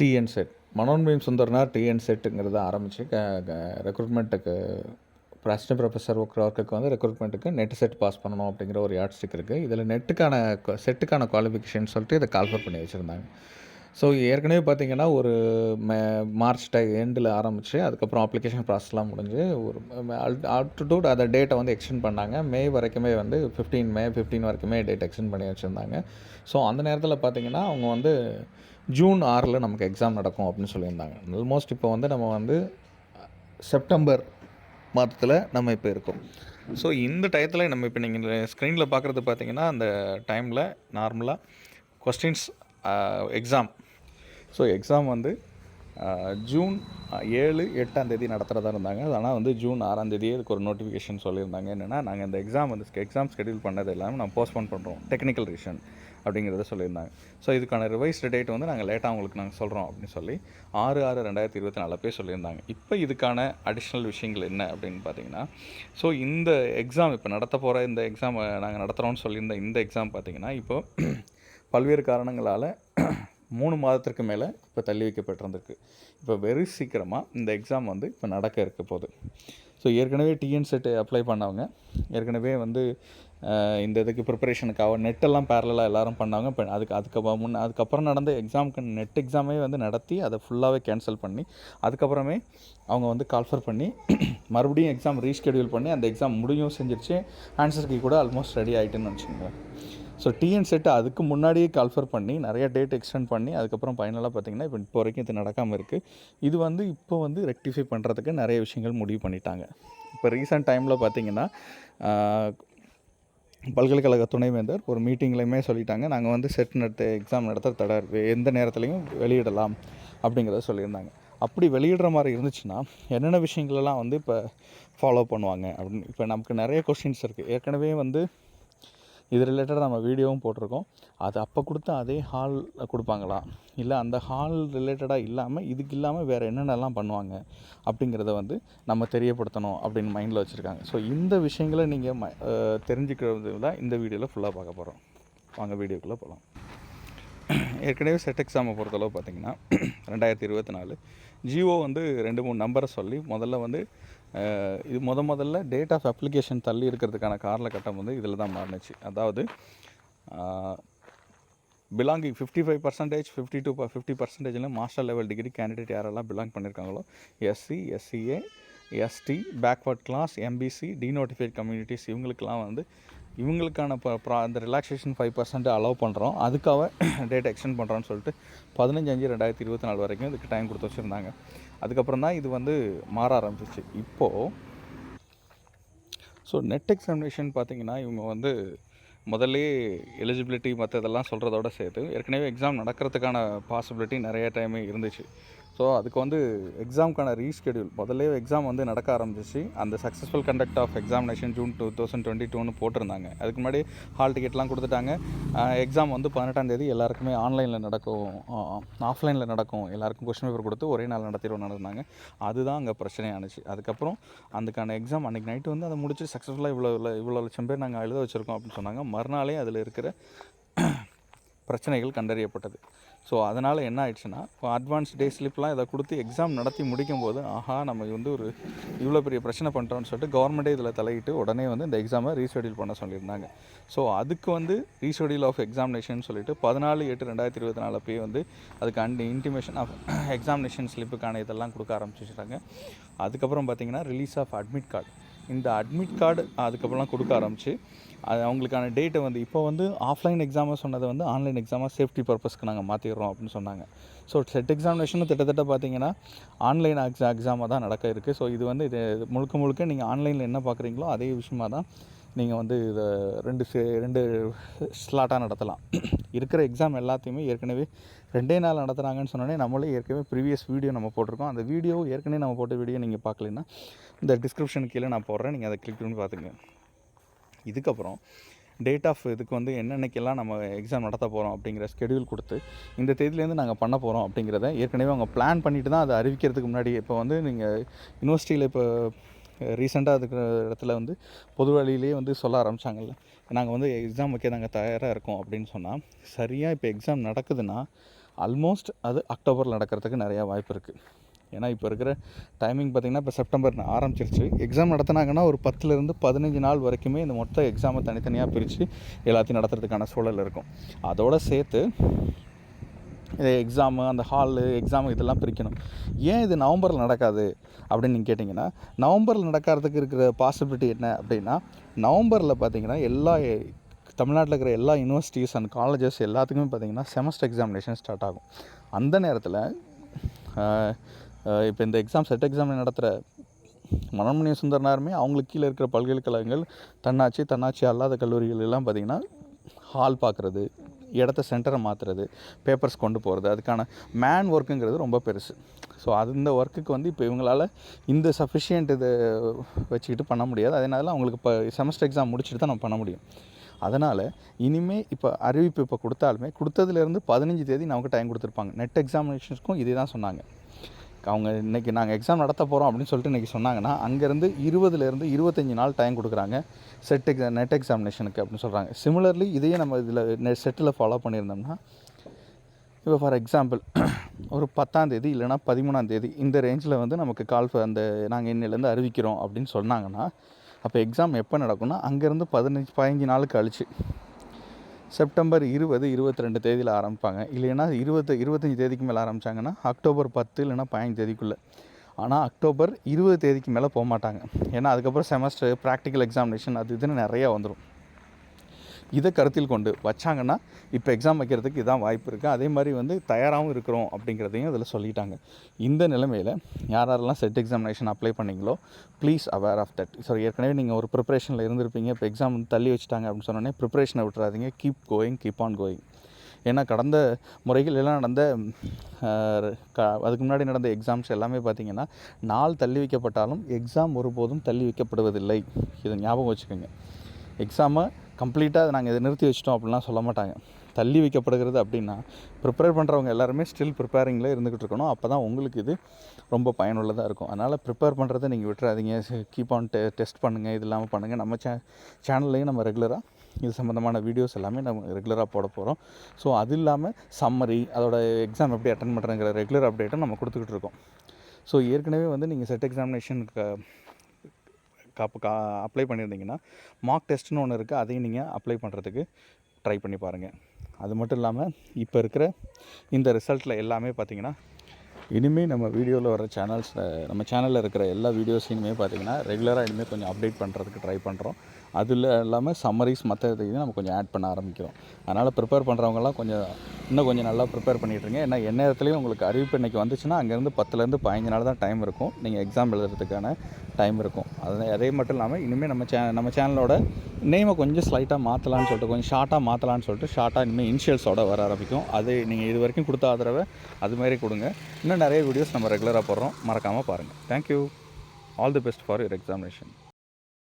TN SET Manonmaniam Sundaranar TN செட்டுங்கிறத ஆரம்பித்து க ரெக்ரூட்மெண்ட்டுக்கு assistant professor ஒர்க்குக்கு வந்து ரெக்ரூட்மெண்ட்டுக்கு நெட் செட் பாஸ் பண்ணணும் அப்படிங்கிற ஒரு யாட் ஸ்டிக் இருக்குது இதில் நெட்டுக்கான செட்டுக்கான குவாலிஃபிகேஷன் சொல்லிட்டு இதை கால்ஃபர் பண்ணி வச்சுருந்தாங்க. ஸோ ஏற்கனவே பார்த்தீங்கன்னா ஒரு மே மார்ச் டை எண்டில் ஆரம்பித்து அதுக்கப்புறம் அப்ளிகேஷன் ப்ராசஸ்லாம் முடிஞ்சு ஒரு ஆல்டிடியூட் அதை டேட்டை வந்து எக்ஸ்டெண்ட் பண்ணாங்க. மே வரைக்குமே வந்து ஃபிஃப்டீன் மே ஃபிஃப்டீன் வரைக்குமே டேட் எக்ஸ்டெண்ட் பண்ணி வச்சுருந்தாங்க. ஸோ அந்த நேரத்தில் பார்த்தீங்கன்னா அவங்க வந்து ஜூன் ஆறில் நமக்கு எக்ஸாம் நடக்கும் அப்படின்னு சொல்லியிருந்தாங்க. ஆல்மோஸ்ட் இப்போ வந்து நம்ம வந்து செப்டம்பர் மாதத்தில் நம்ம இப்போ இருக்கோம். ஸோ இந்த டயத்தில் நம்ம இப்போ நீங்கள் ஸ்க்ரீனில் பார்க்குறது பார்த்தீங்கன்னா அந்த டைமில் நார்மலாக கொஸ்டின்ஸ் எக்ஸாம் ஸோ எக்ஸாம் வந்து ஜூன் ஏழு எட்டாம் தேதி நடத்துகிறதா இருந்தாங்க. ஆனால் வந்து ஜூன் ஆறாம் தேதியே இதுக்கு ஒரு நோட்டிஃபிகேஷன் சொல்லியிருந்தாங்க. என்னென்னா நாங்கள் இந்த எக்ஸாம் வந்து எக்ஸாம் ஸ்கெடியூல் பண்ணது எல்லாமே நான் போஸ்ட்போன் பண்ணுறோம் டெக்னிக்கல் ரீசன் அப்படிங்கிறத சொல்லியிருந்தாங்க. ஸோ இதுக்கான ரிவைஸ்டு டேட் வந்து நாங்கள் லேட்டாக உங்களுக்கு நாங்கள் சொல்கிறோம் அப்படின்னு சொல்லி ஆறு ஆறு ரெண்டாயிரத்தி இருபத்தி நாலு பேர் சொல்லியிருந்தாங்க. இப்போ இதுக்கான அடிஷ்னல் விஷயங்கள் என்ன அப்படின்னு பார்த்தீங்கன்னா ஸோ இந்த எக்ஸாம் இப்போ நடத்த போகிற இந்த எக்ஸாம் நாங்கள் நடத்துகிறோம்னு சொல்லியிருந்த இந்த எக்ஸாம் பார்த்தீங்கன்னா இப்போ பல்வேறு காரணங்களால் மூணு மாதத்திற்கு மேலே இப்போ தள்ளி வைக்கப்பட்டிருந்திருக்கு. இப்போ வெரி சீக்கிரமாக இந்த எக்ஸாம் வந்து இப்போ நடக்க இருக்க போகுது. ஸோ ஏற்கனவே டிஎன் அப்ளை பண்ணவங்க ஏற்கனவே வந்து இந்த இதுக்கு ப்ரிப்பரேஷனுக்காக நெட்டெல்லாம் பேரலாக எல்லாரும் பண்ணாங்க. இப்போ அதுக்கு அதுக்கு முன்ன அதுக்கப்புறம் நடந்த எக்ஸாமுக்கு நெட் எக்ஸாமே வந்து நடத்தி அதை ஃபுல்லாகவே கேன்சல் பண்ணி அதுக்கப்புறமே அவங்க வந்து கால்ஃபர் பண்ணி மறுபடியும் எக்ஸாம் ரீஷெடியூல் பண்ணி அந்த எக்ஸாம் முடியும் செஞ்சிருச்சு. ஆன்சருக்கு கூட ஆல்மோஸ்ட் ரெடி ஆகிட்டுன்னு வச்சுக்கோங்க ஸோ டிஎன் செட்டு அதுக்கு முன்னாடியே கால்ஃபர் பண்ணி நிறைய டேட் எக்ஸ்டெண்ட் பண்ணி அதுக்கப்புறம் ஃபைனலாக பார்த்திங்கன்னா இப்போ இப்போ வரைக்கும் இது நடக்காமல் இருக்குது இது வந்து இப்போ வந்து ரெக்டிஃபை பண்ணுறதுக்கு நிறைய விஷயங்கள் முடிவு பண்ணிட்டாங்க. இப்போ ரீசெண்ட் டைமில் பார்த்திங்கன்னா பல்கலைக்கழக துணைவேந்தர் ஒரு மீட்டிங்லையுமே சொல்லிட்டாங்க நாங்கள் வந்து செட் நடத்த எக்ஸாம் நடத்த தடை எந்த நேரத்துலையும் வெளியிடலாம் அப்படிங்கிறத சொல்லியிருந்தாங்க. அப்படி வெளியிடுற மாதிரி இருந்துச்சுன்னா என்னென்ன விஷயங்களெல்லாம் வந்து இப்போ ஃபாலோ பண்ணுவாங்க அப்படின்னு இப்போ நமக்கு நிறைய கொஷின்ஸ் இருக்குது ஏற்கனவே வந்து இது ரிலேட்டடாக நம்ம வீடியோவும் போட்டிருக்கோம். அது அப்போ கொடுத்த அதே ஹால் கொடுப்பாங்களா? இல்லை அந்த ஹால் ரிலேட்டடாக இல்லாமல் இதுக்கு இல்லாமல் வேறு என்னென்னலாம் பண்ணுவாங்க அப்படிங்கிறத வந்து நம்ம தெரியப்படுத்தணும் அப்படின்னு மைண்டில் வச்சுருக்காங்க. ஸோ இந்த விஷயங்களை நீங்கள் ம தெரிஞ்சுக்கிறது தான் இந்த வீடியோவில் ஃபுல்லாக பார்க்க போகிறோம் வாங்க வீடியோக்குள்ளே போகலாம் ஏற்கனவே செட் எக்ஸாமை பொறுத்தளவு பார்த்தீங்கன்னா ரெண்டாயிரத்தி இருபத்தி நாலு. ஜியோ வந்து ரெண்டு மூணு நம்பரை சொல்லி முதல்ல வந்து இது முத முதல்ல டேட் ஆஃப் அப்ளிகேஷன் தள்ளி இருக்கிறதுக்கான காலகட்டம் வந்து இதில் தான் மாறினுச்சு. அதாவது belonging fifty five percentage fifty to fifty பர்சன்டேஜில் மாஸ்டர் லெவல் டிகிரி கேண்டிடேட் யாரெல்லாம் belong பண்ணியிருக்காங்களோ SC SCA ST backward class MBC denotified communities இவங்களுக்கெல்லாம் வந்து இவங்களுக்கான இப்போ ப்ரா அந்த ரிலாக்ஸேஷன் ஃபைவ் பர்சன்ட் அலோவ் பண்ணுறோம் அதுக்காக டேட் எக்ஸ்டெண்ட் பண்ணுறோன்னு சொல்லிட்டு பதினஞ்சு அஞ்சு ரெண்டாயிரத்தி இருபத்தி நாலு வரைக்கும் இதுக்கு டைம் கொடுத்து வச்சுருந்தாங்க. அதுக்கப்புறம் தான் இது வந்து மாற ஆரம்பிச்சிச்சு. இப்போது ஸோ நெட் எக்ஸாமினேஷன் பார்த்திங்கன்னா இவங்க வந்து முதல்லே எலிஜிபிலிட்டி மற்ற இதெல்லாம் சொல்கிறதோட சேர்த்து ஏற்கனவே எக்ஸாம் நடக்கிறதுக்கான பாசிபிலிட்டி நிறைய டைம் இருந்துச்சு. ஸோ அதுக்கு வந்து எக்ஸாமுக்கான ரீஷெடியூல் முதல்ல எக்ஸாம் வந்து நடக்க ஆரம்பிச்சிச்சு. அந்த successful conduct of examination June two thousand twenty டூன்னு போட்டிருந்தாங்க. அதுக்கு முன்னாடி ஹால் டிக்கெட்லாம் கொடுத்துட்டாங்க. எக்ஸாம் வந்து பதினெட்டாம் தேதி எல்லாருக்குமே ஆன்லைனில் நடக்கும். ஆஃப்லைனில் நடக்கும். எல்லாருக்கும் கொஸ்டின் பேப்பர் கொடுத்து ஒரே நாள் நடத்திடுவோம் நடந்தாங்க. அதுதான் அங்கே பிரச்சனையானுச்சு அதுக்கப்புறம் அதுக்கான எக்ஸாம் அன்றைக்கி நைட்டு வந்து அதை முடிச்சு சக்ஸஸ்ஃபுல்லாக இவ்வளோ இவ்வளோ இவ்வளோ லட்சம் பேர் நாங்கள் எழுத வச்சுருக்கோம் அப்படின்னு சொன்னாங்க. மறுநாளே அதில் இருக்கிற பிரச்சனைகள் கண்டறியப்பட்டது. ஸோ அதனால் என்ன ஆயிடுச்சுன்னா இப்போ அட்வான்ஸ் டே ஸ்லிப்லாம் இதை கொடுத்து எக்ஸாம் நடத்தி முடிக்கும் போது ஆஹா நம்ம வந்து ஒரு இவ்வளோ பெரிய பிரச்சனை பண்ணுறோம்னு சொல்லிட்டு கவர்மெண்ட்டே இதில் தலையிட்டு உடனே வந்து இந்த எக்ஸாமை ரீஷெடியூல் பண்ண சொல்லியிருந்தாங்க. ஸோ அதுக்கு வந்து ரீஷெடியூல் ஆஃப் எக்ஸாமினேஷன் சொல்லிட்டு பதினாலு எட்டு ரெண்டாயிரத்தி இருபத்தி நாலு போய் வந்து அதுக்கு அண்ட் இன்டிமேஷன் ஆஃப் எக்ஸாமினேஷன் ஸ்லிப்புக்கான இதெல்லாம் கொடுக்க ஆரம்பிச்சிடுறாங்க அதுக்கப்புறம் பார்த்தீங்கன்னா ரிலீஸ் ஆஃப் அட்மிட் கார்டு இந்த அட்மிட் கார்டு அதுக்கப்புறம்லாம் கொடுக்க ஆரம்பிச்சு அது அவங்களுக்கான டேட்டை வந்து இப்போ வந்து ஆஃப்லைன் எக்ஸாமாக சொன்னதை வந்து ஆன்லைன் எக்ஸாமாக சேஃப்டி பர்பஸ்க்கு நாங்கள் மாற்றிடுறோம் அப்படின்னு சொன்னாங்க. ஸோ செட் எக்ஸாமினேஷனும் கிட்டத்தட்ட பார்த்தீங்கன்னா ஆன்லைன் எக்ஸா எக்ஸாமாக தான் நடக்க இருக்குது ஸோ இது வந்து இது முழுக்க முழுக்க நீங்கள் ஆன்லைனில் என்ன பார்க்குறீங்களோ அதே விஷயமாக தான் நீங்கள் வந்து இதை ரெண்டு ரெண்டு ஸ்லாட்டாக நடத்தலாம். இருக்கிற எக்ஸாம் எல்லாத்தையுமே ஏற்கனவே ரெண்டே நாள் நடத்துகிறாங்கன்னு சொன்னோடனே நம்மளே ஏற்கனவே ப்ரீவியஸ் வீடியோ நம்ம போட்டிருக்கோம். அந்த வீடியோ ஏற்கனவே நம்ம போட்ட வீடியோ நீங்கள் பார்க்கலன்னா இந்த டிஸ்கிரிப்ஷன் கீழே நான் போடுறேன். நீங்கள் அதை கிளிக் பண்ணி பார்த்துங்க இதுக்கப்புறம் டேட் ஆஃப் இதுக்கு வந்து என்னென்னக்கெல்லாம் நம்ம எக்ஸாம் நடத்த போகிறோம் அப்படிங்கிற ஸ்கெடியூல் கொடுத்து இந்த தேதியிலேருந்து நாங்கள் பண்ண போகிறோம் அப்படிங்கிறத ஏற்கனவே அவங்க பிளான் பண்ணிட்டு தான் அதை அறிவிக்கிறதுக்கு முன்னாடி இப்போ வந்து நீங்கள் யூனிவர்சிட்டியில் இப்போ ரீசெண்டாக இருக்கிற இடத்துல வந்து பொது வழியிலேயே வந்து சொல்ல ஆரம்பித்தாங்கல்ல நாங்கள் வந்து எக்ஸாம் வைக்க நாங்கள் தயாராக இருக்கோம் அப்படின்னு சொன்னால் சரியாக இப்போ எக்ஸாம் நடக்குதுன்னா ஆல்மோஸ்ட் அது அக்டோபரில் நடக்கிறதுக்கு நிறையா வாய்ப்பு இருக்குது ஏன்னா இப்போ இருக்கிற டைமிங் பார்த்திங்கன்னா இப்போ செப்டம்பர் ஆரம்பிச்சிருச்சு. எக்ஸாம் நடத்தினாங்கன்னா ஒரு பத்துலேருந்து பதினஞ்சு நாள் வரைக்குமே இந்த மொத்த எக்ஸாமை தனித்தனியாக பிரித்து எல்லாத்தையும் நடத்துறதுக்கான சூழல் இருக்கும். அதோடு சேர்த்து இது எக்ஸாமு அந்த ஹாலு எக்ஸாமு இதெல்லாம் பிரிக்கணும். ஏன் இது நவம்பரில் நடக்காது? அப்படின்னு நீங்கள் கேட்டிங்கன்னா நவம்பரில் நடக்கிறதுக்கு இருக்கிற பாசிபிலிட்டி என்ன அப்படின்னா நவம்பரில் பார்த்தீங்கன்னா எல்லா தமிழ்நாட்டில் இருக்கிற எல்லா யூனிவர்சிட்டிஸ் அண்ட் காலேஜஸ் எல்லாத்துக்குமே பார்த்தீங்கன்னா செமஸ்டர் எக்ஸாமினேஷன் ஸ்டார்ட் ஆகும். அந்த நேரத்தில் இப்போ இந்த எக்ஸாம் செட் எக்ஸாம் நடத்துகிற மனோன்மணிய சுந்தரனாருமே அவங்களுக்கு கீழே இருக்கிற பல்கலைக்கழகங்கள் தன்னாட்சி தன்னாட்சி அல்லாத கல்லூரிகள் எல்லாம் பார்த்திங்கன்னா ஹால் பார்க்குறது இடத்த சென்டரை மாற்றுறது பேப்பர்ஸ் கொண்டு போகிறது அதுக்கான மேன் ஒர்க்குங்கிறது ரொம்ப பெருசு. ஸோ அந்த ஒர்க்குக்கு வந்து இப்போ இவங்களால் இந்த சஃபிஷியன்ட் இதை வச்சுக்கிட்டு பண்ண முடியாது. அதனால அவங்களுக்கு இப்போ செமஸ்டர் எக்ஸாம் முடிச்சுட்டு தான் நம்ம பண்ண முடியும். அதனால் இனிமேல் இப்போ அறிவிப்பு இப்போ கொடுத்தாலுமே கொடுத்ததுலேருந்து பதினஞ்சு தேதி நமக்கு டைம் கொடுத்துருப்பாங்க. நெட் எக்ஸாமினேஷனுக்கும் இதே தான் சொன்னாங்க. அவங்க இன்றைக்கி நாங்கள் எக்ஸாம் நடத்த போகிறோம் அப்படின்னு சொல்லிட்டு இன்றைக்கி சொன்னாங்கன்னா அங்கேருந்து இருபதுலேருந்து இருபத்தஞ்சி நாள் டைம் கொடுக்குறாங்க செட் எக்ஸாம் நெட் எக்ஸாமினேஷனுக்கு அப்படின்னு சொல்கிறாங்க சிமிலர்லி இதையே நம்ம இதில் நெட் செட்டில் ஃபாலோ பண்ணியிருந்தோம்னா இப்போ ஃபார் எக்ஸாம்பிள் ஒரு பத்தாந்தேதி இல்லைனா பதிமூணாந்தேதி இந்த ரேஞ்சில் வந்து நமக்கு கால் அந்த நாங்கள் இன்னிலேருந்து அறிவிக்கிறோம் அப்படின்னு சொன்னாங்கன்னா அப்போ எக்ஸாம் எப்போ நடக்கும்னா அங்கேருந்து பதினஞ்சு பதினஞ்சு நாள் கழிச்சு செப்டம்பர் இருபது இருபத்தி ரெண்டு தேதியில் ஆரம்பிப்பாங்க. இல்லைன்னா இருபத்து இருபத்தஞ்சி தேதிக்கு மேலே ஆரம்பித்தாங்கன்னா அக்டோபர் பத்து இல்லைன்னா பதினஞ்சு தேதிக்குள்ளே. ஆனால் அக்டோபர் இருபது தேதிக்கு மேலே போக மாட்டாங்க ஏன்னா அதுக்கப்புறம் செமஸ்டர் ப்ராக்டிக்கல் எக்ஸாமினேஷன் அது இதுன்னு நிறையா வந்துடும் இதை கருத்தில் கொண்டு வச்சாங்கன்னா இப்போ எக்ஸாம் வைக்கிறதுக்கு இதான் வாய்ப்பு இருக்குது அதே மாதிரி வந்து தயாராகவும் இருக்கிறோம் அப்படிங்கிறதையும் அதில் சொல்லிட்டாங்க. இந்த நிலைமையில் யார் யாரெல்லாம் SET examination apply பண்ணிங்களோ please aware of that so ஏற்கனவே நீங்கள் ஒரு ப்ரிப்பரேஷனில் இருந்திருப்பீங்க. இப்போ எக்ஸாம் தள்ளி வச்சுட்டாங்க அப்படின்னு சொன்னோன்னே ப்ரிப்பரேஷனை விட்டுறாதீங்க. Keep going keep on going ஏன்னா கடந்த முறைகள் எல்லாம் நடந்த க அதுக்கு முன்னாடி நடந்த எக்ஸாம்ஸ் எல்லாமே பார்த்திங்கன்னா நாள் தள்ளி வைக்கப்பட்டாலும் எக்ஸாம் ஒருபோதும் தள்ளி வைக்கப்படுவதில்லை. இதை ஞாபகம் வச்சுக்கோங்க. எக்ஸாமை கம்ப்ளீட்டாக நாங்கள் இதை நிறுத்தி வச்சிட்டோம் அப்படிலாம் சொல்ல மாட்டாங்க. தள்ளி வைக்கப்படுகிறது அப்படின்னா ப்ரிப்பேர் பண்ணுறவங்க எல்லாருமே ஸ்டில் ப்ரிப்பேரிங்கில் இருந்துக்கிட்டு இருக்கணும். அப்போ தான் உங்களுக்கு இது ரொம்ப பயனுள்ளதாக இருக்கும். அதனால் ப்ரிப்பேர் பண்ணுறதை நீங்கள் விட்டுறாதீங்க. கீப் ஆன் டெ டெஸ்ட் பண்ணுங்கள் இது இல்லாமல் பண்ணுங்கள் நம்ம சே சேனல்லையும் நம்ம ரெகுலராக இது சம்மந்தமான வீடியோஸ் எல்லாமே நம்ம ரெகுலராக போட போகிறோம் ஸோ அது இல்லாமல் சம்மரி அதோட எக்ஸாம் எப்படி அட்டன் பண்ணுறங்கிற ரெகுலர் அப்டேட்டும் நம்ம கொடுத்துக்கிட்டு இருக்கோம். ஸோ ஏற்கனவே வந்து நீங்கள் செட் எக்ஸாமினேஷனுக்கு காப்பு கா அப்ளை பண்ணியிருந்தீங்கன்னா மார்க் டெஸ்ட்னு ஒன்று இருக்குது அதையும் நீங்கள் அப்ளை பண்ணுறதுக்கு ட்ரை பண்ணி பாருங்கள் அது மட்டும் இல்லாமல் இப்போ இருக்கிற இந்த ரிசல்ட்டில் எல்லாமே பார்த்திங்கன்னா இனிமேல் நம்ம வீடியோவில் வர சேனல்ஸ் நம்ம சேனலில் இருக்கிற எல்லா வீடியோஸையுமே பார்த்திங்கன்னா ரெகுலராக இனிமேல் கொஞ்சம் அப்டேட் பண்ணுறதுக்கு ட்ரை பண்ணுறோம் அதில் இல்லாமல் சம்மரிஸ் மற்ற இதையும் நம்ம கொஞ்சம் ஆட் பண்ண ஆரம்பிக்கிறோம். அதனால் ப்ரிப்பேர் பண்ணுறவங்கலாம் கொஞ்சம் இன்னும் கொஞ்சம் நல்லா ப்ரிப்பேர் பண்ணிட்டுருங்க ஏன்னா என் நேரத்துலேயும் உங்களுக்கு அறிவிப்பு இன்றைக்கி வந்துச்சுன்னா அங்கேருந்து பத்துலேருந்து பதினஞ்சு நாள் தான் டைம் இருக்கும். நீங்கள் எக்ஸாம் எழுதுறதுக்கான டைம் இருக்கும். அது அதே மட்டும் இல்லாமல் இனிமேல் நம்ம சே நம்ம சேனலோட நேமை கொஞ்சம் ஸ்லைட்டாக மாற்றலான்னு சொல்லிட்டு கொஞ்சம் ஷார்ட்டாக மாற்றலான்னு சொல்லிட்டு ஷார்ட்டாக இனிமேல் இனிஷியல்ஸோட வர ஆரம்பிக்கும். அது நீங்கள் இது வரைக்கும் கொடுத்த ஆதரவை அதுமாரி கொடுங்க. இன்னும் நிறைய வீடியோஸ் நம்ம ரெகுலராக போடுறோம். மறக்காமல் பாருங்கள் thank you all the best for your examination